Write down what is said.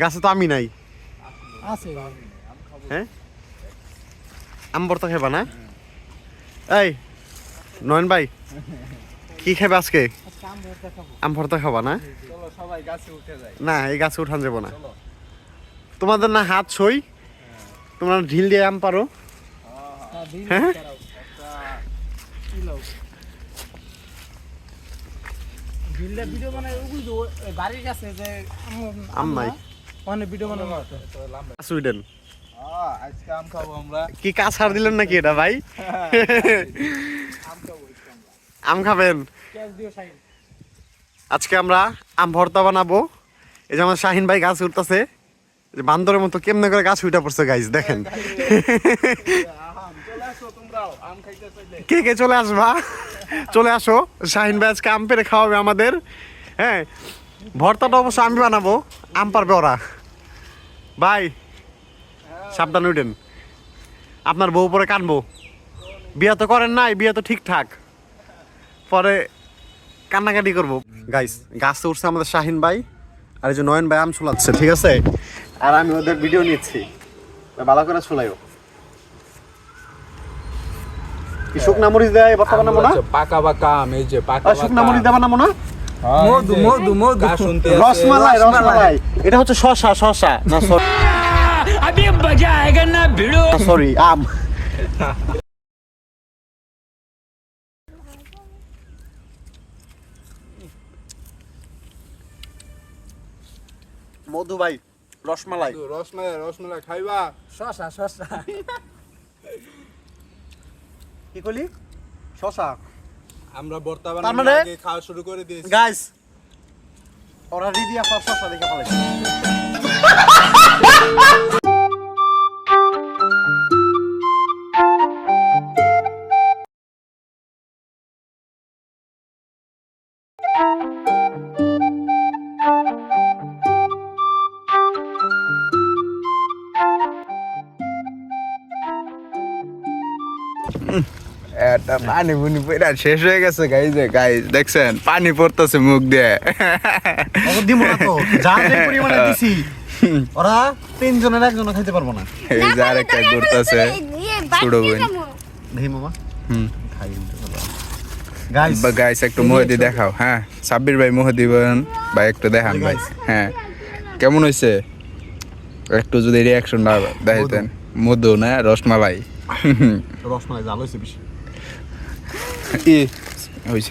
গাছে তো আমি নাই। আছে। হ্যাঁ? আম ভর্তা খাইবা না? এই নয়ন ভাই কি খাবে আজকে? আজকে আম ভর্তা খাব। আম ভর্তা খাবা না? চলো সবাই গাছে উঠে যাই। না এই গাছে উঠান যাব না। তোমাদের না হাত সই? তোমরা ঢিল দিয়ে আম পারো? হ্যাঁ। হ্যাঁ? লাও? ভিডিও তো বাড়ির কাছে যে আম- আম ওখানে ভিডিও বানাবো সুইডেন। আজকে আম খাব আমরা। কি কাজ ছাড় দিলেন নাকি এটা ভাই? আম খাবেন? পেঁয়াজ দিও শাহিন। আজকে আমরা আম ভর্তা বানাবো। এই যে আমার শাহিন ভাই গাছ উঠতেছে। বান্দরের মতো কেমনে করে গাছ উঠা পড়ছে গাইজ দেখেন। কে কে চলে আসবা? চলে আসো। শাহিন ভাই আজকে আম পেরে খাওয়াবে আমাদের। হ্যাঁ ভর্তাটা অবশ্য আমি বানাবো। আম পারবে ওরা। ভাই, সাবধান উঠেন। আপনার বউ পরে কানবো। বিয়া তো করেন নাই, বিয়া তো ঠিকঠাক পরে কান্নাকাটি করব। গাইস গাছ উঠছে আমাদের শাহিন ভাই আর এই যে নয়ন ভাই আম চুলাচ্ছে ঠিক আছে? আর আমি ওদের ভিডিও নিচ্ছি। ভালো করে চুলাইও কি শুকনা মরিচ দেয় ভর্তা না? পাকা পাকা আম এই যে পাকা শুকনা মরিচ না? হ্যাঁ, মধু মধু মধু। রসমালাই রসমালাই। এটা হচ্ছে শশা শশা। না সরি আমি মজা না ভিড়ো সরি আম। মধু ভাই রসমালাই। রসমালাই রসমালাই খাইবা? শশা শশা। কি করলি শশা। আমরা বর্তমানে তার মানে- আগে খাওয়া শুরু করে দিয়েছি। গাইস ওরা রিদি শশা দেখে ফেলেছে এটা পানি বুনি পড়া শেষ হয়ে গেছে গাইজ গাইজ দেখছেন? পানি পড়তেছে মুখ দিয়ে। দিব না তো যা যে পরিমাণে দিছি ওরা তিনজনের একজন খাইতে পারব না। এই যে আরেকটা ঘুরতেছে ছোট বোন। দেখি মামা। হুম। খাই গাইস গাইস একটু মোহদি দেখাও হ্যাঁ? সাব্বির ভাই মোহদি বোন ভাই একটু দেখান ভাই। হ্যাঁ। কেমন হয়েছে একটু যদি রিয়াকশনটা দেখাইতেন মধু না রসমালাই? রসমালাই জাল হয়েছে বেশি ই হয়েছে